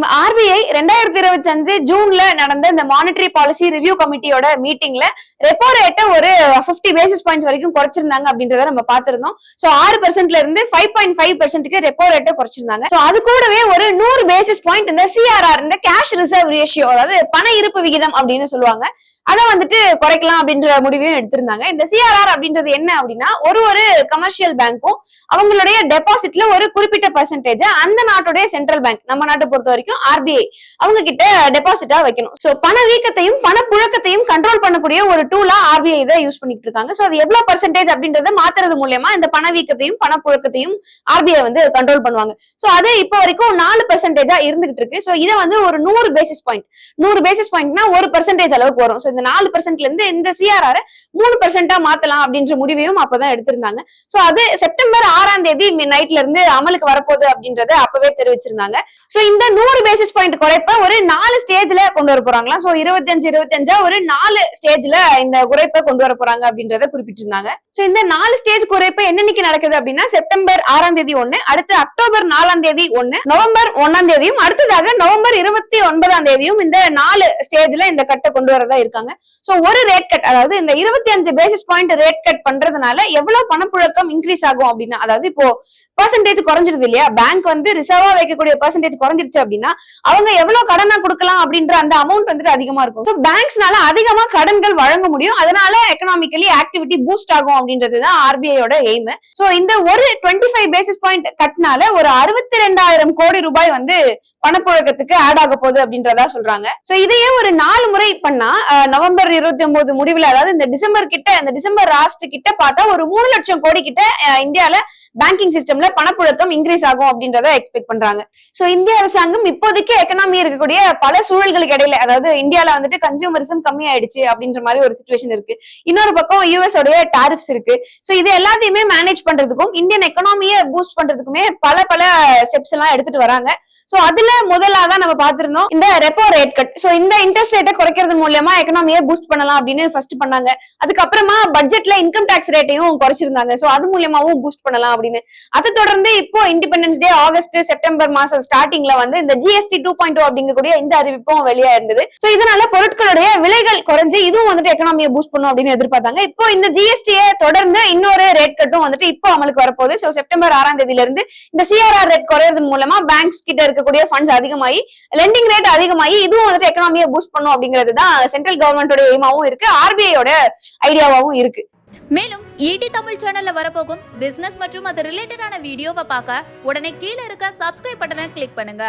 நம்ம ஆர்பிஐ ரெண்டாயிரத்தி இருபத்தி அஞ்சு ஜூன்ல நடந்த இந்த மானிட்டரி பாலிசி ரிவ்யூ கமிட்டியோட மீட்டிங்ல ரெப்போ ரேட்டை ஒரு 50 பேசிஸ் பாயிண்ட்ஸ் வரைக்கும் குறைச்சிருந்தாங்க அப்படின்றத நம்ம பார்த்திருந்தோம். சோ ஆறு பெர்சென்ட்ல இருந்து ஃபைவ் பாயிண்ட் ஃபைவ் பெர்சென்ட்க்கு ரெப்போ ரேட்டை குறைச்சிருந்தாங்க. சோ அது கூடவே ஒரு நூறு பேசிஸ் பாயிண்ட் இந்த சிஆர்ஆர் இந்த கேஷ் ரிசர்வ் ரேஷியோ அதாவது பண இருப்பு விகிதம் அப்படின்னு சொல்லுவாங்க. அதை வந்துட்டு குறைக்கலாம் அப்படின்ற முடிவையும் எடுத்திருந்தாங்க. இந்த சிஆர்ஆர் அப்படின்றது என்ன அப்படின்னா ஒரு ஒரு கமர்ஷியல் பேங்க்கும் அவங்களுடைய டெபாசிட்ல ஒரு குறிப்பிட்ட பர்சன்டேஜ் அந்த நாட்டுடைய சென்ட்ரல் பேங்க் நம்ம நாட்டை பொறுத்த வரைக்கும் வரைக்கும் ஆர்பிஐ அவங்க கிட்ட டெபாசிட்டா வைக்கணும். சோ பண வீக்கத்தையும் பணப்புழக்கத்தையும் கண்ட்ரோல் பண்ணக்கூடிய ஒரு டூலா ஆர்பிஐ இதை யூஸ் பண்ணிட்டு இருக்காங்க. சோ அது எவ்வளவு பர்சன்டேஜ் அப்படின்றத மாத்துறது மூலியமா இந்த பணவீக்கத்தையும் பணப்புழக்கத்தையும் ஆர்பிஐ வந்து கண்ட்ரோல் பண்ணுவாங்க. சோ அது இப்போ வரைக்கும் நாலு பெர்சன்டேஜா இருந்துகிட்டு இருக்கு. சோ இதை வந்து ஒரு நூறு பேசிஸ் பாயிண்ட் நூறு பேசிஸ் பாயிண்ட்னா ஒரு பெர்சன்டேஜ் அளவுக்கு வரும். சோ இந்த நாலு பெர்சென்ட்ல இருந்து இந்த சிஆர்ஆர் மூணு பெர்சென்டா மாத்தலாம் அப்படின்ற முடிவையும் அப்பதான் எடுத்திருந்தாங்க. சோ அது செப்டம்பர் ஆறாம் தேதி நைட்ல இருந்து அமலுக்கு வரப்போகுது அப்படின்றத அப்பவே தெரிவிச்சிருந்தாங்க. சோ இந்த நூறு பேசிஸ் பாயிண்ட் குறைப்ப ஒரு நாலு ஸ்டேஜ்ல கொண்டு வர போறாங்களா? சோ இருபத்தஞ்சு இருபத்தஞ்சா ஒரு நாலு ஸ்டேஜ்ல இந்த குறைப்பை கொண்டு வர போறாங்க அப்படின்றத குறிப்பிட்டிருந்தாங்க. சோ இந்த நாலு ஸ்டேஜ் குறைப்பு என்னன்னைக்கு நடக்குது அப்படின்னா செப்டம்பர் ஆறாம் தேதி ஒண்ணு அடுத்து அக்டோபர் நாலாம் தேதி ஒண்ணு நவம்பர் ஒன்னாம் தேதியும் அடுத்ததாக நவம்பர் இருபத்தி ஒன்பதாம் தேதியும் இந்த நாலு ஸ்டேஜ்ல இந்த கட்டை கொண்டு வரதா இருக்காங்க. சோ ஒரு ரேட் கட் அதாவது இந்த இருபத்தி அஞ்சு பேசிஸ் பாயிண்ட் ரேட் கட் பண்றதுனால எவ்வளவு பணப்புழக்கம் இன்க்ரீஸ் ஆகும் அப்படின்னா அதாவது இப்போ பர்சன்டேஜ் குறைஞ்சிருது இல்லையா? பேங்க் வந்து ரிசர்வா வைக்கக்கூடிய பர்சன்டேஜ் குறைஞ்சிருச்சு அப்படின்னா அவங்க எவ்வளவு கடனா கொடுக்கலாம் அப்படின்ற அந்த அமௌண்ட் வந்துட்டு அதிகமா இருக்கும். ஸோ பேங்க்ஸ்னால அதிகமா கடன்கள் வழங்க முடியும். அதனால எக்கனாமிக்கலி ஆக்டிவிட்டி பூஸ்ட் ஆகும் அப்படின்றதுதான் ஆர்பிஐயோட எய்ம் ஸோ இந்த ஒரு டுவெண்ட்டி ஃபைவ் பேசிஸ் பாயிண்ட் கட்னால ஒரு அறுபத்தி ரெண்டாயிரம் கோடி ரூபாய் வந்து பணப்புழக்கத்துக்கு ஆட் ஆக போகுது அப்படின்றதா சொல்றாங்க. ஸோ இதையே ஒரு நாலு முறை பண்ணா நவம்பர் இருபத்தி ஒன்பது முடிவுல அதாவது இந்த டிசம்பர் கிட்ட இந்த டிசம்பர் லாஸ்ட் கிட்ட பார்த்தா ஒரு மூணு லட்சம் கோடி கிட்ட இந்தியால பேங்கிங் சிஸ்டம்ல பணப்புழக்கம் இன்க்ரீஸ் ஆகும் அப்படின்றத எக்ஸ்பெக்ட் பண்றாங்க. சோ இந்திய அரசாங்கம் இப்போதைக்கு எக்கனாமி இருக்கக்கூடிய பல சூழல்களுக்கு இடையில அதாவது இந்தியால வந்துட்டு கன்சியூமரிசம் கம்மி ஆயிடுச்சு அப்படின்ற மாதிரி ஒரு சுச்சுவேஷன் இருக்கு. இன்னொரு பக்கம் யூஎஸ் உடைய டாரிஃப்ஸ் இருக்கு. சோ இது எல்லாத்தையுமே மேனேஜ் பண்றதுக்கும் இந்தியன் எக்கனாமியை பூஸ்ட் பண்றதுக்குமே பல பல ஸ்டெப்ஸ் எல்லாம் எடுத்துட்டு வராங்க. சோ அதுல முதலாதான் நம்ம பார்த்திருந்தோம் இந்த ரெப்போ ரேட் கட் சோ இந்த இன்ட்ரெஸ்ட் ரேட்டை குறைக்கிறது மூலியமா எக்கனாமியை பூஸ்ட் பண்ணலாம் அப்படின்னு ஃபர்ஸ்ட் பண்ணாங்க. அதுக்கப்புறமா பட்ஜெட்ல இன்கம் டாக்ஸ் ரேட்டையும் குறைச்சிருந்தாங்க. சோ அது மூலியமாவும் பூஸ்ட் பண்ணலாம் அப்படின்னு. அதை தொடர்ந்து இப்போ இண்டிபெண்டன்ஸ் டே ஆகஸ்ட் செப்டம்பர் மாசம் ஸ்டார்டிங்ல வந்து இந்த ஜிஎஸ்டி டூ பாயிண்ட் அப்படிங்கக்கூடிய இந்த அறிவிப்பும் வெளியா இருந்தது சோ இதனால பொருட்களுடைய விலைகள் குறைஞ்சு இதுவும் வந்துட்டு எக்கனாமியை பூஸ்ட் பண்ணும் அப்படின்னு எதிர்பார்த்தாங்க. இப்போ இந்த ஜிஎஸ்டியை தொடர்ந்து இன்னொரு ரேட் கட்டும் வந்துட்டு இப்போ அமலுக்கு வரப்போகுது. சோ செப்டம்பர் ஆறாம் தேதியில இருந்து இந்த சிஆர்ஆர் ரேட் குறையறது மூலமா பேங்க்ஸ் கிட்ட இருக்கக்கூடிய ஃபண்ட்ஸ் அதிகமாகி லெண்டிங் ரேட் அதிகமாகி இதுவும் வந்துட்டு எக்கனாமியை பூஸ்ட் பண்ணும் அப்படிங்கிறது தான் சென்ட்ரல் கவர்மெண்டோட எய்மாவும் இருக்கு. ஆர்பிஐயோட ஐடியாவாவும் இருக்கு. மேலும் ஈடி தமிழ் சேனல்ல வரப்போகும் பிசினஸ் மற்றும் அது ரிலேட்டடான வீடியோவை பார்க்க உடனே கீழே இருக்க சப்ஸ்கிரைப் பட்டனை கிளிக் பண்ணுங்க.